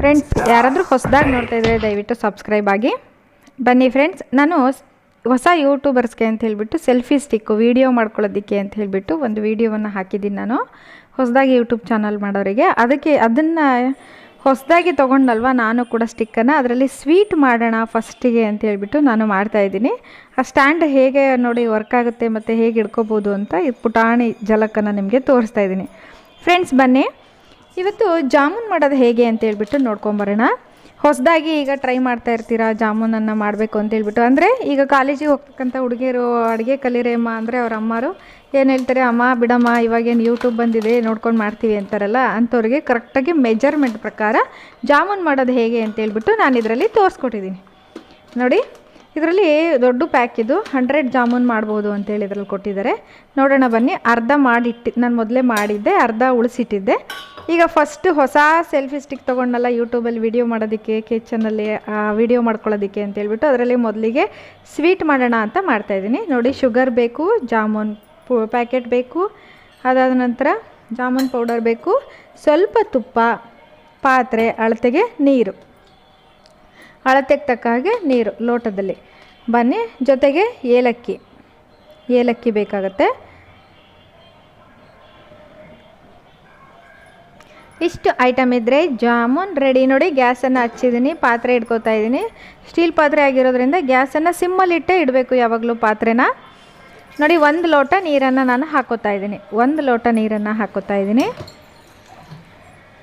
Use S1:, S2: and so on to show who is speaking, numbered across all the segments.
S1: Friends ಯಾರಾದರೂ ಹೊಸದಾಗಿ ನೋಡ್ತಾ ಇದ್ದರೆ ದಯವಿಟ್ಟು ಸಬ್ಸ್ಕ್ರೈಬ್ ಆಗಿ. ಬನ್ನಿ ಫ್ರೆಂಡ್ಸ್ ನಾನು ಹೊಸ ಯೂಟ್ಯೂಬರ್ಸ್ಗೆ ಅಂತ ಹೇಳಿಬಿಟ್ಟು ಸೆಲ್ಫಿ ಸ್ಟಿಕ್ಕು ವೀಡಿಯೋ ಮಾಡ್ಕೊಳ್ಳೋದಕ್ಕೆ ಅಂತ ಹೇಳಿಬಿಟ್ಟು ಒಂದು ವೀಡಿಯೋವನ್ನು ಹಾಕಿದ್ದೀನಿ ನಾನು. ಹೊಸದಾಗಿ ಯೂಟ್ಯೂಬ್ ಚಾನಲ್ ಮಾಡೋರಿಗೆ. ಅದಕ್ಕೆ ಅದನ್ನು ಹೊಸದಾಗಿ ತೊಗೊಂಡಲ್ವ ನಾನು ಕೂಡ ಸ್ಟಿಕ್ಕನ್ನು ಅದರಲ್ಲಿ ಸ್ವೀಟ್ ಮಾಡೋಣ ಫಸ್ಟಿಗೆ ಅಂತ ಹೇಳಿಬಿಟ್ಟು ನಾನು ಮಾಡ್ತಾಯಿದ್ದೀನಿ ಆ ಸ್ಟ್ಯಾಂಡ್ ಹೇಗೆ ನೋಡಿ ವರ್ಕ್ ಆಗುತ್ತೆ ಮತ್ತು ಹೇಗೆ ಇಡ್ಕೋಬೋದು ಅಂತ ಈ ಪುಟಾಣಿ ಜಲಕನ್ನು ನಿಮಗೆ ತೋರಿಸ್ತಾ ಇದ್ದೀನಿ. ಫ್ರೆಂಡ್ಸ್ ಬನ್ನಿ. ಇವತ್ತು ಜಾಮೂನ್ ಮಾಡೋದು ಹೇಗೆ ಅಂತ ಹೇಳ್ಬಿಟ್ಟು ನೋಡ್ಕೊಂಬರೋಣ. ಹೊಸದಾಗಿ ಈಗ ಟ್ರೈ ಮಾಡ್ತಾ ಇರ್ತೀರಾ ಜಾಮೂನನ್ನು ಮಾಡಬೇಕು ಅಂತ ಹೇಳ್ಬಿಟ್ಟು? ಅಂದರೆ ಈಗ ಕಾಲೇಜಿಗೆ ಹೋಗ್ತಕ್ಕಂಥ ಹುಡುಗಿಯರು ಅಡುಗೆ ಕಲಿರೇಮ್ಮ ಅಂದರೆ ಅವ್ರ ಅಮ್ಮರು, ಏನು ಹೇಳ್ತಾರೆ, ಅಮ್ಮ, ಬಿಡಮ್ಮ, ಇವಾಗೇನು ಯೂಟ್ಯೂಬ್ ಬಂದಿದೆ, ನೋಡ್ಕೊಂಡು ಮಾಡ್ತೀವಿ ಅಂತಾರಲ್ಲ, ಅಂಥವ್ರಿಗೆ ಕರೆಕ್ಟಾಗಿ ಮೆಜರ್ಮೆಂಟ್ ಪ್ರಕಾರ ಜಾಮೂನ್ ಮಾಡೋದು ಹೇಗೆ ಅಂತ ಹೇಳ್ಬಿಟ್ಟು ನಾನು ಇದರಲ್ಲಿ ತೋರಿಸ್ಕೊಟ್ಟಿದ್ದೀನಿ. ನೋಡಿ. ಇದರಲ್ಲಿ ದೊಡ್ಡ ಪ್ಯಾಕ್ ಇದು. ಹಂಡ್ರೆಡ್ ಜಾಮೂನ್ ಮಾಡ್ಬೋದು ಅಂತೇಳಿ ಇದರಲ್ಲಿ ಕೊಟ್ಟಿದ್ದಾರೆ. ನೋಡೋಣ ಬನ್ನಿ. ಅರ್ಧ ಮಾಡಿಟ್ಟು, ನಾನು ಮೊದಲೇ ಮಾಡಿದ್ದೆ, ಅರ್ಧ ಉಳಿಸಿಟ್ಟಿದ್ದೆ. ಈಗ ಫಸ್ಟ್ ಹೊಸ ಸೆಲ್ಫಿ ಸ್ಟಿಕ್ ತೊಗೊಂಡಲ್ಲ ಯೂಟ್ಯೂಬಲ್ಲಿ ವಿಡಿಯೋ ಮಾಡೋದಕ್ಕೆ ಕಿಚನಲ್ಲಿ ವಿಡಿಯೋ ಮಾಡ್ಕೊಳ್ಳೋದಕ್ಕೆ ಅಂತ ಹೇಳ್ಬಿಟ್ಟು ಅದರಲ್ಲಿ ಮೊದಲಿಗೆ ಸ್ವೀಟ್ ಮಾಡೋಣ ಅಂತ ಮಾಡ್ತಾಯಿದ್ದೀನಿ ನೋಡಿ ಶುಗರ್ ಬೇಕು, ಜಾಮೂನ್ ಪ್ಯಾಕೆಟ್ ಬೇಕು, ಅದಾದ ನಂತರ ಜಾಮೂನ್ ಪೌಡರ್ ಬೇಕು, ಸ್ವಲ್ಪ ತುಪ್ಪ, ಪಾತ್ರೆ, ಅಳತೆಗೆ ನೀರು. ಅಳತೆಗೆ ತಕ್ಕ ಹಾಗೆ ನೀರು ಲೋಟದಲ್ಲಿ. ಬನ್ನಿ, ಜೊತೆಗೆ ಏಲಕ್ಕಿ. ಏಲಕ್ಕಿ ಬೇಕಾಗುತ್ತೆ. ಇಷ್ಟು ಐಟಮ್ ಇದ್ದರೆ ಜಾಮೂನ್ ರೆಡಿ. ನೋಡಿ, ಗ್ಯಾಸನ್ನು ಹಚ್ಚಿದ್ದೀನಿ, ಪಾತ್ರೆ ಇಟ್ಕೋತಾ ಇದ್ದೀನಿ. ಸ್ಟೀಲ್ ಪಾತ್ರೆ ಆಗಿರೋದ್ರಿಂದ ಗ್ಯಾಸನ್ನು ಸಿಮ್ಮಲ್ಲಿಟ್ಟೇ ಇಡಬೇಕು ಯಾವಾಗಲೂ ಪಾತ್ರೆನ. ನೋಡಿ, ಒಂದು ಲೋಟ ನೀರನ್ನು ನಾನು ಹಾಕೋತಾ ಇದ್ದೀನಿ. ಒಂದು ಲೋಟ ನೀರನ್ನು ಹಾಕೋತಾ ಇದ್ದೀನಿ.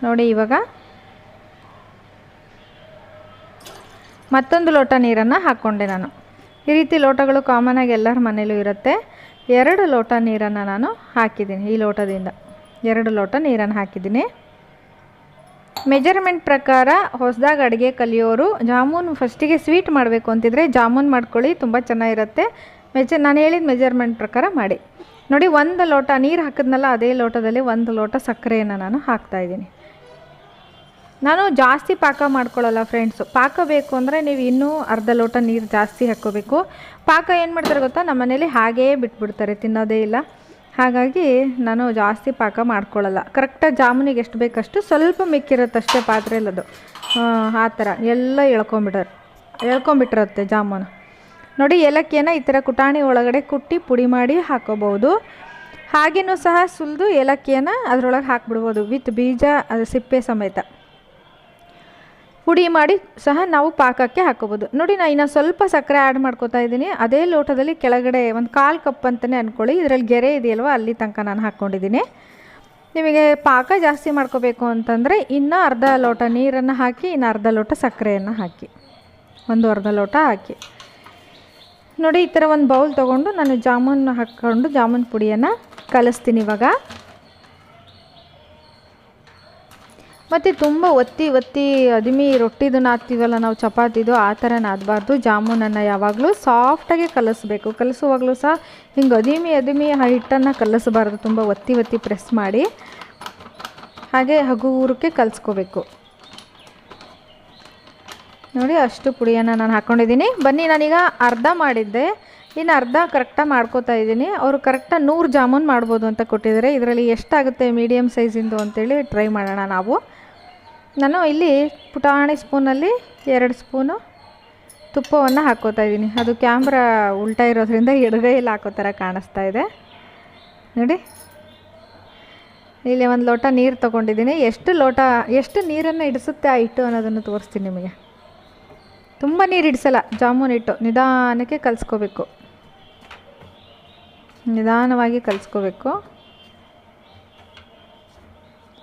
S1: ನೋಡಿ, ಇವಾಗ ಮತ್ತೊಂದು ಲೋಟ ನೀರನ್ನು ಹಾಕ್ಕೊಂಡೆ ನಾನು. ಈ ರೀತಿ ಲೋಟಗಳು ಕಾಮನ್ ಆಗಿ ಎಲ್ಲರ ಮನೇಲೂ ಇರುತ್ತೆ. ಎರಡು ಲೋಟ ನೀರನ್ನು ನಾನು ಹಾಕಿದ್ದೀನಿ ಈ ಲೋಟದಿಂದ. ಎರಡು ಲೋಟ ನೀರನ್ನು ಹಾಕಿದ್ದೀನಿ. ಮೆಜರ್ಮೆಂಟ್ ಪ್ರಕಾರ ಹೊಸದಾಗಿ ಅಡುಗೆ ಕಲಿಯೋರು ಜಾಮೂನ್ ಫಸ್ಟಿಗೆ ಸ್ವೀಟ್ ಮಾಡಬೇಕು ಅಂತಿದ್ರೆ ಜಾಮೂನ್ ಮಾಡ್ಕೊಳ್ಳಿ, ತುಂಬ ಚೆನ್ನಾಗಿರುತ್ತೆ. ಮೆಜ ನಾನು ಹೇಳಿದ ಮೆಜರ್ಮೆಂಟ್ ಪ್ರಕಾರ ಮಾಡಿ. ನೋಡಿ, ಒಂದು ಲೋಟ ನೀರು ಹಾಕಿದ್ನಲ್ಲ, ಅದೇ ಲೋಟದಲ್ಲಿ ಒಂದು ಲೋಟ ಸಕ್ಕರೆಯನ್ನು ನಾನು ಹಾಕ್ತಾಯಿದ್ದೀನಿ ನಾನು ಜಾಸ್ತಿ ಪಾಕ ಮಾಡ್ಕೊಳ್ಳಲ್ಲ ಫ್ರೆಂಡ್ಸು ಪಾಕ ಬೇಕು ಅಂದರೆ ನೀವು ಇನ್ನೂ ಅರ್ಧ ಲೋಟ ನೀರು ಜಾಸ್ತಿ ಹಾಕ್ಕೋಬೇಕು. ಪಾಕ ಏನು ಮಾಡ್ತಾರೆ ಗೊತ್ತಾ? ನಮ್ಮ ಮನೇಲಿ ಹಾಗೇ ಬಿಟ್ಬಿಡ್ತಾರೆ, ತಿನ್ನೋದೇ ಇಲ್ಲ. ಹಾಗಾಗಿ ನಾನು ಜಾಸ್ತಿ ಪಾಕ ಮಾಡ್ಕೊಳ್ಳಲ್ಲ. ಕರೆಕ್ಟಾಗಿ ಜಾಮೂನಿಗೆ ಎಷ್ಟು ಬೇಕಷ್ಟು ಸ್ವಲ್ಪ ಮಿಕ್ಕಿರುತ್ತಷ್ಟೇ ಪಾತ್ರೆಯಲ್ಲಿ ಅದು ಆ ಥರ. ಎಲ್ಲ ಎಳ್ಕೊಂಬಿಡೋರು ಎಳ್ಕೊಂಬಿಟ್ಟಿರುತ್ತೆ ಜಾಮೂನು. ನೋಡಿ, ಏಲಕ್ಕಿಯನ್ನು ಈ ಥರ ಕುಟಾಣಿ ಒಳಗಡೆ ಕುಟ್ಟಿ ಪುಡಿ ಮಾಡಿ ಹಾಕೋಬೋದು ಹಾಗೇನೂ ಸಹ ಸುಲಿದು ಏಲಕ್ಕಿಯನ್ನು ಅದರೊಳಗೆ ಹಾಕ್ಬಿಡ್ಬೋದು, ವಿತ್ ಬೀಜ ಅದು ಸಿಪ್ಪೆ ಸಮೇತ. ಪುಡಿ ಮಾಡಿ ಸಹ ನಾವು ಪಾಕಕ್ಕೆ ಹಾಕೋಬೋದು ನೋಡಿ ನಾನು ಇನ್ನು ಸ್ವಲ್ಪ ಸಕ್ಕರೆ ಆ್ಯಡ್ ಮಾಡ್ಕೋತಾ ಇದ್ದೀನಿ. ಅದೇ ಲೋಟದಲ್ಲಿ ಕೆಳಗಡೆ ಒಂದು ಕಾಲು ಕಪ್ ಅಂತಲೇ ಅಂದ್ಕೊಳ್ಳಿ ಇದರಲ್ಲಿ ಗೆರೆ ಇದೆಯಲ್ವ, ಅಲ್ಲಿ ತನಕ ನಾನು ಹಾಕ್ಕೊಂಡಿದ್ದೀನಿ ನಿಮಗೆ ಪಾಕ ಜಾಸ್ತಿ ಮಾಡ್ಕೋಬೇಕು ಅಂತಂದರೆ ಇನ್ನೂ ಅರ್ಧ ಲೋಟ ನೀರನ್ನು ಹಾಕಿ, ಇನ್ನು ಅರ್ಧ ಲೋಟ ಸಕ್ಕರೆಯನ್ನು ಹಾಕಿ. ಒಂದು ಅರ್ಧ ಲೋಟ ಹಾಕಿ. ನೋಡಿ, ಈ ಥರ ಒಂದು ಬೌಲ್ ತೊಗೊಂಡು ನಾನು ಜಾಮೂನ್ ಹಾಕ್ಕೊಂಡು ಜಾಮೂನ್ ಪುಡಿಯನ್ನು ಕಲಿಸ್ತೀನಿ ಇವಾಗ. ಮತ್ತು ತುಂಬ ಒತ್ತಿ ಒತ್ತಿ ಅದಿಮಿ ರೊಟ್ಟಿದು ನಾದ್ತೀವಲ್ಲ ನಾವು ಚಪಾತಿದು, ಆ ಥರ ನಾದಬಾರ್ದು ಜಾಮೂನನ್ನು ಯಾವಾಗಲೂ ಸಾಫ್ಟಾಗಿ ಕಲಸಬೇಕು. ಕಲಿಸುವಾಗಲೂ ಸಹ ಹಿಂಗೆ ಅದಿಮಿ ಅದಿಮಿ ಹಿಟ್ಟನ್ನು ಕಲಿಸಬಾರ್ದು. ತುಂಬ ಒತ್ತಿ ಒತ್ತಿ ಪ್ರೆಸ್ ಮಾಡಿ ಹಾಗೆ ಹಗುರಕ್ಕೆ ಕಲಿಸ್ಕೋಬೇಕು. ನೋಡಿ ಅಷ್ಟು ಪುಡಿಯನ್ನು ನಾನು ಹಾಕ್ಕೊಂಡಿದ್ದೀನಿ ಬನ್ನಿ ನಾನೀಗ ಅರ್ಧ ಮಾಡಿದ್ದೆ. ಇನ್ನು ಅರ್ಧ ಕರೆಕ್ಟಾಗಿ ಮಾಡ್ಕೋತಾ ಇದ್ದೀನಿ. ಅವರು ಕರೆಕ್ಟಾಗಿ ನೂರು ಜಾಮೂನ್ ಮಾಡ್ಬೋದು ಅಂತ ಕೊಟ್ಟಿದ್ದಾರೆ. ಇದರಲ್ಲಿ ಎಷ್ಟಾಗುತ್ತೆ ಮೀಡಿಯಮ್ ಸೈಜಿಂದು ಅಂತೇಳಿ ಟ್ರೈ ಮಾಡೋಣ ನಾವು. ನಾನು ಇಲ್ಲಿ ಪುಟಾಣಿ ಸ್ಪೂನಲ್ಲಿ ಎರಡು ಸ್ಪೂನು ತುಪ್ಪವನ್ನು ಹಾಕೋತಾ ಇದ್ದೀನಿ. ಅದು ಕ್ಯಾಮ್ರಾ ಉಲ್ಟಾ ಇರೋದ್ರಿಂದ ಎಡಗೈಯಲ್ಲಿ ಹಾಕೋ ಥರ ಕಾಣಿಸ್ತಾ ಇದೆ. ನೋಡಿ. ಇಲ್ಲಿ ಒಂದು ಲೋಟ ನೀರು ತೊಗೊಂಡಿದ್ದೀನಿ. ಎಷ್ಟು ಲೋಟ, ಎಷ್ಟು ನೀರನ್ನು ಇಡಿಸುತ್ತೆ ಆ ಹಿಟ್ಟು ಅನ್ನೋದನ್ನು ತೋರಿಸ್ತೀನಿ ನಿಮಗೆ. ತುಂಬ ನೀರು ಹಿಡಿಸಲ್ಲ, ಜಾಮೂನ್ ಹಿಟ್ಟು. ನಿಧಾನಕ್ಕೆ ಕಲಿಸ್ಕೋಬೇಕು. ನಿಧಾನವಾಗಿ ಕಲಿಸ್ಕೋಬೇಕು.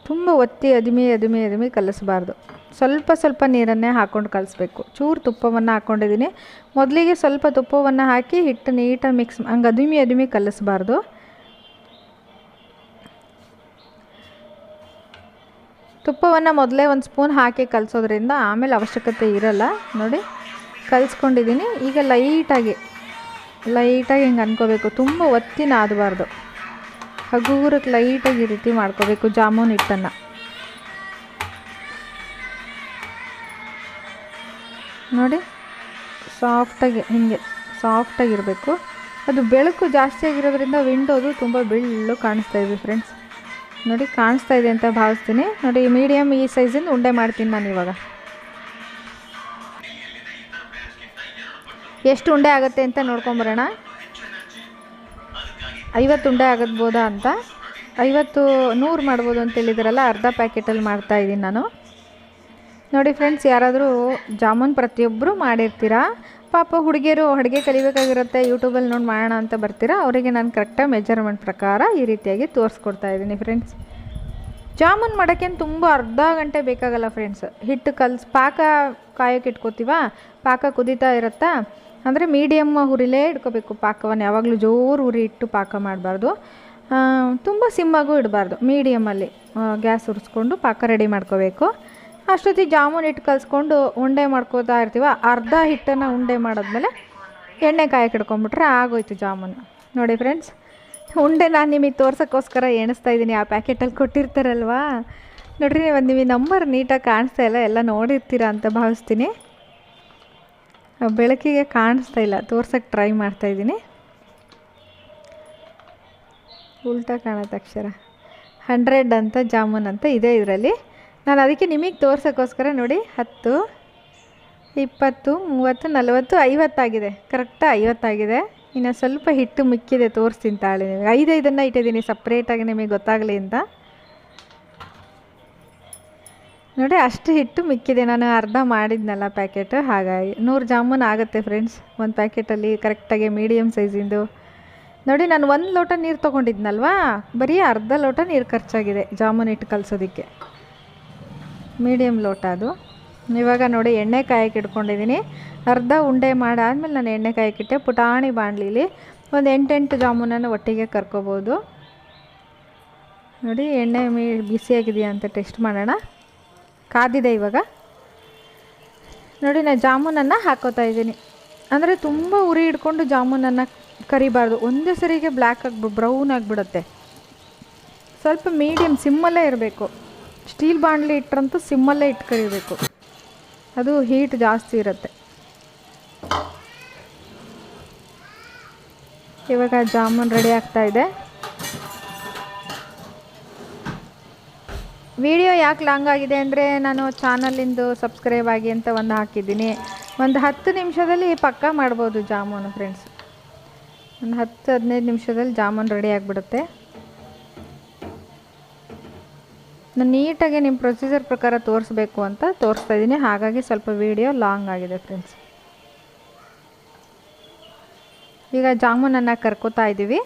S1: ತುಂಬ ಒತ್ತಿ, ಅದಿಮಿ, ಅದಿಮೆ, ಅದಿಮಿ ಕಲಿಸ್ಬಾರ್ದು. ಸ್ವಲ್ಪ ಸ್ವಲ್ಪ ನೀರನ್ನೇ ಹಾಕ್ಕೊಂಡು ಕಲಿಸ್ಬೇಕು. ಚೂರು ತುಪ್ಪವನ್ನು ಹಾಕ್ಕೊಂಡಿದ್ದೀನಿ ಮೊದಲಿಗೆ ಸ್ವಲ್ಪ ತುಪ್ಪವನ್ನು ಹಾಕಿ ಹಿಟ್ಟು ನೀಟಾಗಿ ಮಿಕ್ಸ್, ಹಂಗೆ ಅದಿಮಿ ಅದಿಮಿ ಕಲಿಸ್ಬಾರ್ದು. ತುಪ್ಪವನ್ನು ಮೊದಲೇ ಒಂದು ಸ್ಪೂನ್ ಹಾಕಿ ಕಲಿಸೋದ್ರಿಂದ ಆಮೇಲೆ ಅವಶ್ಯಕತೆ ಇರಲ್ಲ. ನೋಡಿ ಕಲಿಸ್ಕೊಂಡಿದ್ದೀನಿ ಈಗ ಲೈಟಾಗಿ ಲೈಟಾಗಿ ಹಿಂಗೆ ಅನ್ಕೋಬೇಕು. ತುಂಬ ಒತ್ತಿನ ಆದಬಾರ್ದು ಹಗೂರಕ್ಕೆ ಲೈಟಾಗಿ ರೀತಿ ಮಾಡ್ಕೋಬೇಕು ಜಾಮೂನ್ ಹಿಟ್ಟನ್ನು. ನೋಡಿ, ಸಾಫ್ಟಾಗಿ, ಹಿಂಗೆ ಸಾಫ್ಟಾಗಿರಬೇಕು ಅದು ಬೆಳಕು ಜಾಸ್ತಿ ಆಗಿರೋದ್ರಿಂದ ವಿಂಡೋದು ತುಂಬ ಬೆಳ್ಳು ಕಾಣಿಸ್ತಾ ಇದೆ ಫ್ರೆಂಡ್ಸ್ ನೋಡಿ, ಕಾಣಿಸ್ತಾ ಇದೆ ಅಂತ ಭಾವಿಸ್ತೀನಿ. ನೋಡಿ ಮೀಡಿಯಮ್ ಈ ಸೈಜಿಂದ ಉಂಡೆ ಮಾಡ್ತೀನಿ ನಾನು ಇವಾಗ. ಎಷ್ಟು ಉಂಡೆ ಆಗುತ್ತೆ ಅಂತ ನೋಡ್ಕೊಂಬರೋಣ ಐವತ್ತು ಉಂಡೆ ಆಗದ್ಬೋದಾ ಅಂತ. ಐವತ್ತು, ನೂರು ಮಾಡ್ಬೋದು ಅಂತ ಹೇಳಿದ್ರಲ್ಲ, ಅರ್ಧ ಪ್ಯಾಕೆಟಲ್ಲಿ ಮಾಡ್ತಾ ಇದ್ದೀನಿ ನಾನು. ನೋಡಿ ಫ್ರೆಂಡ್ಸ್ ಯಾರಾದರೂ ಜಾಮೂನ್ ಪ್ರತಿಯೊಬ್ಬರು ಮಾಡಿರ್ತೀರಾ? ಪಾಪ ಹುಡುಗಿಯರು ಅಡುಗೆ ಕಲಿಬೇಕಾಗಿರುತ್ತೆ ಯೂಟ್ಯೂಬಲ್ಲಿ ನೋಡಿ ಮಾಡೋಣ ಅಂತ ಬರ್ತೀರಾ? ಅವರಿಗೆ ನಾನು ಕರೆಕ್ಟಾಗಿ ಮೆಜರ್ಮೆಂಟ್ ಪ್ರಕಾರ ಈ ರೀತಿಯಾಗಿ ತೋರಿಸ್ಕೊಡ್ತಾ ಇದ್ದೀನಿ ಫ್ರೆಂಡ್ಸ್ ಜಾಮೂನ್ ಮಾಡೋಕ್ಕೇನು ತುಂಬ ಅರ್ಧ ಗಂಟೆ ಬೇಕಾಗಲ್ಲ ಫ್ರೆಂಡ್ಸ್ ಹಿಟ್ಟು ಕಲ್ಸಿ, ಪಾಕ ಕಾಯೋಕ್ಕೆ ಇಟ್ಕೋತೀವ? ಪಾಕ ಕುದೀತಾ ಇರುತ್ತಾ? ಅಂದರೆ ಮೀಡಿಯಮ್ ಹುರಿಲೇ ಇಟ್ಕೋಬೇಕು ಪಾಕವನ್ನು. ಯಾವಾಗಲೂ ಜೋರು ಉರಿ ಇಟ್ಟು ಪಾಕ ಮಾಡಬಾರ್ದು. ತುಂಬ ಸಿಮ್ಮಾಗೂ ಇಡಬಾರ್ದು. ಮೀಡಿಯಮಲ್ಲಿ ಗ್ಯಾಸ್ ಉರಿಸ್ಕೊಂಡು ಪಾಕ ರೆಡಿ ಮಾಡ್ಕೋಬೇಕು. ಅಷ್ಟೊತ್ತಿಗೆ ಜಾಮೂನ್ ಹಿಟ್ಟು ಕಲಿಸ್ಕೊಂಡು ಉಂಡೆ ಮಾಡ್ಕೋತಾ ಇರ್ತೀವ, ಅರ್ಧ ಹಿಟ್ಟನ್ನು ಉಂಡೆ ಮಾಡಿದ್ಮೇಲೆ ಎಣ್ಣೆ ಕಾಯಕ್ಕೆ ಹಿಡ್ಕೊಂಬಿಟ್ರೆ ಆಗೋಯ್ತು ಜಾಮೂನು. ನೋಡಿ ಫ್ರೆಂಡ್ಸ್, ಉಂಡೆ ನಾನು ನಿಮಗೆ ತೋರ್ಸೋಕ್ಕೋಸ್ಕರ ಎಣಿಸ್ತಾ ಇದ್ದೀನಿ, ಆ ಪ್ಯಾಕೆಟಲ್ಲಿ ಕೊಟ್ಟಿರ್ತಾರಲ್ವಾ? ನೋಡಿರಿ, ಒಂದು ನಿಮಗೆ ನಂಬರ್ ನೀಟಾಗಿ ಕಾಣಿಸ್ತಾ ಇಲ್ಲ, ಎಲ್ಲ ನೋಡಿರ್ತೀರ ಅಂತ ಭಾವಿಸ್ತೀನಿ. ಬೆಳಕಿಗೆ ಕಾಣಿಸ್ತಾ ಇಲ್ಲ ತೋರ್ಸೋಕ್ಕೆ ಟ್ರೈ ಮಾಡ್ತಾಯಿದ್ದೀನಿ ಉಲ್ಟಾ ಕಾಣುತ್ತೆ ಅಕ್ಷರ. ಹಂಡ್ರೆಡ್ ಅಂತ ಜಾಮೂನ್ ಅಂತ ಇದೆ ಇದರಲ್ಲಿ. ನಾನು ಅದಕ್ಕೆ ನಿಮಗೆ ತೋರ್ಸೋಕ್ಕೋಸ್ಕರ ನೋಡಿ, ಹತ್ತು, ಇಪ್ಪತ್ತು, ಮೂವತ್ತು, ನಲವತ್ತು, ಐವತ್ತಾಗಿದೆ. ಕರೆಕ್ಟಾಗಿ ಐವತ್ತಾಗಿದೆ. ಇನ್ನು ಸ್ವಲ್ಪ ಹಿಟ್ಟು ಮಿಕ್ಕಿದೆ, ತೋರಿಸ್ತೀನಿ ತಾಳೆ ನಿಮಗೆ. ಐದೈದನ್ನು ಇಟ್ಟಿದ್ದೀನಿ, ಸಪ್ರೇಟಾಗಿ ನಿಮಗೆ ಗೊತ್ತಾಗಲಿ ಅಂತ. ನೋಡಿ, ಅಷ್ಟು ಹಿಟ್ಟು ಮಿಕ್ಕಿದೆ. ನಾನು ಅರ್ಧ ಮಾಡಿದ್ನಲ್ಲ ಪ್ಯಾಕೆಟ್, ಹಾಗಾಗಿ ನೂರು ಜಾಮೂನ್ ಆಗುತ್ತೆ ಫ್ರೆಂಡ್ಸ್. ಒಂದು ಪ್ಯಾಕೆಟಲ್ಲಿ ಕರೆಕ್ಟಾಗಿ ಮೀಡಿಯಮ್ ಸೈಜಿಂದು. ನೋಡಿ, ನಾನು ಒಂದು ಲೋಟ ನೀರು ತೊಗೊಂಡಿದ್ನಲ್ವಾ? ಬರೀ ಅರ್ಧ ಲೋಟ ನೀರು ಖರ್ಚಾಗಿದೆ ಜಾಮೂನ್ ಹಿಟ್ಟು ಕಲಸೋದಕ್ಕೆ. ಮೀಡಿಯಮ್ ಲೋಟ ಅದು. ಇವಾಗ ನೋಡಿ ಎಣ್ಣೆ ಕಾಯಕ್ಕೆ ಇಟ್ಕೊಂಡಿದ್ದೀನಿ. ಅರ್ಧ ಉಂಡೆ ಮಾಡಾದ್ಮೇಲೆ ನಾನು ಎಣ್ಣೆ ಕಾಯಕ್ಕಿಟ್ಟೆ ಪುಟಾಣಿ ಬಾಣಲಿಲಿ ಒಂದು ಎಂಟೆಂಟು ಜಾಮೂನನ್ನು ಒಟ್ಟಿಗೆ ಕರ್ಕೋಬೋದು. ನೋಡಿ, ಎಣ್ಣೆ ಮೀ, ಬಿಸಿಯಾಗಿದೆಯಾ ಅಂತ ಟೆಸ್ಟ್ ಮಾಡೋಣ. ಕಾದಿದೆ ಇವಾಗ. ನೋಡಿ, ನಾನು ಜಾಮೂನನ್ನು ಹಾಕೋತಾ ಇದ್ದೀನಿ. ಅಂದರೆ ತುಂಬ ಉರಿ ಹಿಡ್ಕೊಂಡು ಜಾಮೂನನ್ನು ಕರಿಬಾರ್ದು. ಒಂದೇ ಸರಿಗೆ ಬ್ಲ್ಯಾಕ್ ಆಗಿ ಬ್ರೌನ್ ಆಗಿಬಿಡುತ್ತೆ. ಸ್ವಲ್ಪ ಮೀಡಿಯಮ್ ಸಿಮ್ಮಲ್ಲೇ ಇರಬೇಕು. ಸ್ಟೀಲ್ ಬಾಣಲಿ ಇಟ್ಟರಂತೂ ಸಿಮ್ಮಲ್ಲೇ ಇಟ್ಟು ಅದು ಹೀಟ್ ಜಾಸ್ತಿ ಇರುತ್ತೆ. ಇವಾಗ ಜಾಮೂನ್ ರೆಡಿ ಆಗ್ತಾ ಇದೆ. ವಿಡಿಯೋ ಯಾಕೆ ಲಾಂಗ್ ಆಗಿದೆ ಅಂದರೆ ನಾನು ಚಾನಲಿಂದು ಸಬ್ಸ್ಕ್ರೈಬ್ ಆಗಿ ಅಂತ ಒಂದು ಹಾಕಿದ್ದೀನಿ. ಒಂದು ಹತ್ತು ನಿಮಿಷದಲ್ಲಿ ಪಕ್ಕ ಮಾಡ್ಬೋದು ಜಾಮೂನು ಫ್ರೆಂಡ್ಸ್ ಒಂದು ಹತ್ತು ಹದಿನೈದು ನಿಮಿಷದಲ್ಲಿ ಜಾಮೂನ್ ರೆಡಿ ಆಗಿಬಿಡುತ್ತೆ. ನಾನು ನೀಟಾಗಿ ನಿಮ್ಮ ಪ್ರೊಸೀಜರ್ ಪ್ರಕಾರ ತೋರಿಸ್ಬೇಕು ಅಂತ ತೋರಿಸ್ತಾ ಇದ್ದೀನಿ. ಹಾಗಾಗಿ ಸ್ವಲ್ಪ ವೀಡಿಯೋ ಲಾಂಗ್ ಆಗಿದೆ ಫ್ರೆಂಡ್ಸ್. ಈಗ ಜಾಮೂನನ್ನು ಕರ್ಕೋತಾ ಇದ್ದೀವಿ.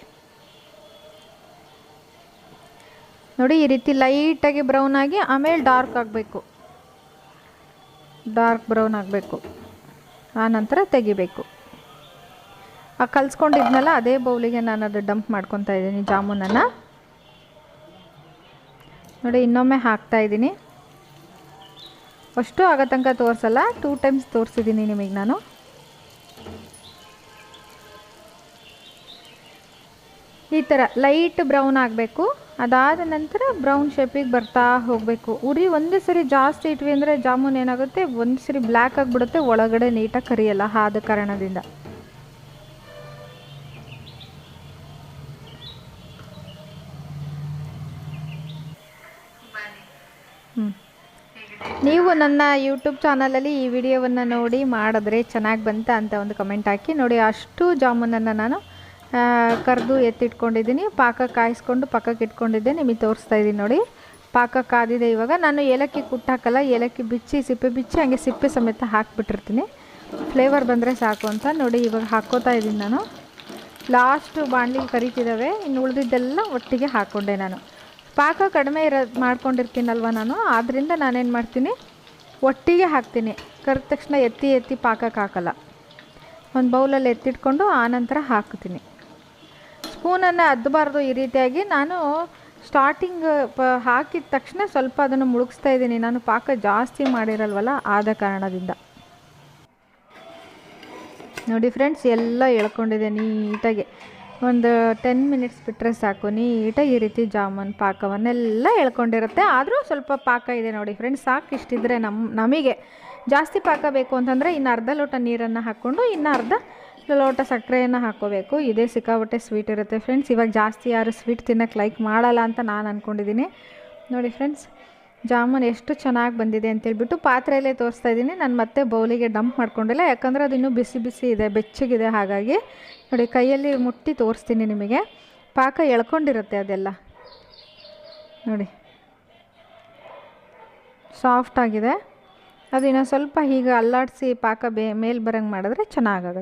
S1: ನೋಡಿ, ಈ ರೀತಿ ಲೈಟಾಗಿ ಬ್ರೌನ್ ಆಗಿ, ಆಮೇಲೆ ಡಾರ್ಕ್ ಆಗಬೇಕು. ಡಾರ್ಕ್ ಬ್ರೌನ್ ಆಗಬೇಕು. ಆನಂತರ ತೆಗಿಬೇಕು. ಆ ಕಲ್ಸ್ಕೊಂಡಿದ್ನಲ್ಲ, ಅದೇ ಬೌಲಿಗೆ ನಾನು ಅದು ಡಂಪ್ ಮಾಡ್ಕೊತಾ ಇದ್ದೀನಿ ಜಾಮೂನನ್ನು. ನೋಡಿ, ಇನ್ನೊಮ್ಮೆ ಹಾಕ್ತಾ ಇದ್ದೀನಿ. ಅಷ್ಟು ಆಗೋ ತನಕ ತೋರಿಸಲ್ಲ ಟೂ ಟೈಮ್ಸ್ ತೋರಿಸಿದ್ದೀನಿ ನಿಮಗೆ ನಾನು. ಈ ಥರ ಲೈಟ್ ಬ್ರೌನ್ ಆಗಬೇಕು. ಅದಾದ ನಂತರ ಬ್ರೌನ್ ಶೇಪಿಗೆ ಬರ್ತಾ ಹೋಗಬೇಕು. ಉರಿ ಒಂದೇ ಸರಿ ಜಾಸ್ತಿ ಇಟ್ವಿ ಅಂದರೆ ಜಾಮೂನ್ ಏನಾಗುತ್ತೆ? ಒಂದು ಸರಿ ಬ್ಲ್ಯಾಕ್ ಆಗಿಬಿಡುತ್ತೆ, ಒಳಗಡೆ ನೀಟಾಗಿ ಕರಿಯಲ್ಲ, ಆದ ಕಾರಣದಿಂದ. ನೀವು ನನ್ನ ಯೂಟ್ಯೂಬ್ ಚಾನಲಲ್ಲಿ ಈ ವಿಡಿಯೋವನ್ನು ನೋಡಿ ಮಾಡಿದ್ರೆ ಚೆನ್ನಾಗಿ ಬಂತ ಅಂತ ಒಂದು ಕಮೆಂಟ್ ಹಾಕಿ. ನೋಡಿ, ಅಷ್ಟು ಜಾಮೂನನ್ನು ನಾನು ಕರೆದು ಎತ್ತಿಟ್ಕೊಂಡಿದ್ದೀನಿ. ಪಾಕ ಕಾಯಿಸ್ಕೊಂಡು ಪಕ್ಕಕ್ಕೆ ಇಟ್ಕೊಂಡಿದ್ದೆ ನಿಮಗೆ ತೋರಿಸ್ತಾ ಇದ್ದೀನಿ ನೋಡಿ. ಪಾಕ ಕಾದಿದೆ ಇವಾಗ. ನಾನು ಏಲಕ್ಕಿ ಕುಟ್ಟು ಹಾಕಲ್ಲ ಏಲಕ್ಕಿ ಬಿಚ್ಚಿ, ಸಿಪ್ಪೆ ಬಿಚ್ಚಿ, ಹಂಗೆ ಸಿಪ್ಪೆ ಸಮೇತ ಹಾಕಿಬಿಟ್ಟಿರ್ತೀನಿ. ಫ್ಲೇವರ್ ಬಂದರೆ ಸಾಕು ಅಂತ ನೋಡಿ ಇವಾಗ ಹಾಕ್ಕೋತಾ ಇದ್ದೀನಿ ನಾನು. ಲಾಸ್ಟು ಬಾಣಲಿ ಕರಿತಿದ್ದಾವೆ. ಇನ್ನು ಉಳಿದಿದ್ದೆಲ್ಲ ಒಟ್ಟಿಗೆ ಹಾಕ್ಕೊಂಡೆ ನಾನು. ಪಾಕ ಕಡಿಮೆ ಇರೋ, ಮಾಡ್ಕೊಂಡಿರ್ತೀನಲ್ವ ನಾನು ಆದ್ದರಿಂದ ನಾನೇನು ಮಾಡ್ತೀನಿ, ಒಟ್ಟಿಗೆ ಹಾಕ್ತೀನಿ. ಕರೆದ ತಕ್ಷಣ ಎತ್ತಿ ಎತ್ತಿ ಪಾಕಕ್ಕೆ ಹಾಕಲ್ಲ. ಒಂದು ಬೌಲಲ್ಲಿ ಎತ್ತಿಟ್ಕೊಂಡು ಆನಂತರ ಹಾಕ್ತೀನಿ. ಸ್ಪೂನನ್ನು ಅದ್ದಬಾರ್ದು ಈ ರೀತಿಯಾಗಿ ನಾನು ಸ್ಟಾರ್ಟಿಂಗ್ ಪ, ಹಾಕಿದ ತಕ್ಷಣ ಸ್ವಲ್ಪ ಅದನ್ನು ಮುಳುಗಿಸ್ತಾ ಇದ್ದೀನಿ. ನಾನು ಪಾಕ ಜಾಸ್ತಿ ಮಾಡಿರಲ್ವಲ್ಲ, ಆದ ಕಾರಣದಿಂದ. ನೋಡಿ ಫ್ರೆಂಡ್ಸ್, ಎಲ್ಲ ಎಳ್ಕೊಂಡಿದೆ ನೀಟಾಗಿ. ಒಂದು ಟೆನ್ ಮಿನಿಟ್ಸ್ ಬಿಟ್ಟರೆ ಸಾಕು. ನೀಟಾಗಿ ಈ ರೀತಿ ಜಾಮೂನ್ ಪಾಕವನ್ನೆಲ್ಲ ಎಳ್ಕೊಂಡಿರುತ್ತೆ. ಆದರೂ ಸ್ವಲ್ಪ ಪಾಕ ಇದೆ ನೋಡಿ ಫ್ರೆಂಡ್ಸ್ ಸಾಕು ಇಷ್ಟಿದ್ರೆ ನಮ್ಮ ನಮಗೆ ಜಾಸ್ತಿ ಪಾಕ ಬೇಕು ಅಂತಂದರೆ ಇನ್ನು ಅರ್ಧ ಲೋಟ ನೀರನ್ನು ಹಾಕ್ಕೊಂಡು ಇನ್ನು ಅರ್ಧ ಲೋಟ ಸಕ್ಕರೆಯನ್ನು ಹಾಕ್ಕೋಬೇಕು ಇದೇ ಸಿಕ್ಕಾಬಟ್ಟೆ ಸ್ವೀಟ್ ಇರುತ್ತೆ ಫ್ರೆಂಡ್ಸ್ ಇವಾಗ ಜಾಸ್ತಿ ಯಾರು ಸ್ವೀಟ್ ತಿನ್ನೋಕ್ಕೆ ಲೈಕ್ ಮಾಡಲ್ಲ ಅಂತ ನಾನು ಅಂದ್ಕೊಂಡಿದ್ದೀನಿ ನೋಡಿ ಫ್ರೆಂಡ್ಸ್ ಜಾಮೂನ್ ಎಷ್ಟು ಚೆನ್ನಾಗಿ ಬಂದಿದೆ ಅಂತೇಳ್ಬಿಟ್ಟು ಪಾತ್ರೆಯಲ್ಲೇ ತೋರಿಸ್ತಾ ಇದ್ದೀನಿ. ನಾನು ಮತ್ತೆ ಬೌಲಿಗೆ ಡಂಪ್ ಮಾಡ್ಕೊಂಡಿಲ್ಲ. ಯಾಕಂದರೆ ಅದು ಇನ್ನೂ ಬಿಸಿ ಬಿಸಿ ಇದೆ, ಬೆಚ್ಚಗಿದೆ ಹಾಗಾಗಿ. ನೋಡಿ, ಕೈಯಲ್ಲಿ ಮುಟ್ಟಿ ತೋರಿಸ್ತೀನಿ ನಿಮಗೆ. ಪಾಕ ಎಳ್ಕೊಂಡಿರುತ್ತೆ ಅದೆಲ್ಲ. ನೋಡಿ. ಸಾಫ್ಟ್ ಆಗಿದೆ. ಅದು ಇನ್ನೊಂದು ಸ್ವಲ್ಪ ಹೀಗೆ ಅಲ್ಲಾಡಿಸಿ ಪಾಕ ಬೇ ಮೇಲೆ ಬರೋಂಗೆ ಮಾಡಿದ್ರೆ ಚೆನ್ನಾಗಾಗುತ್ತೆ.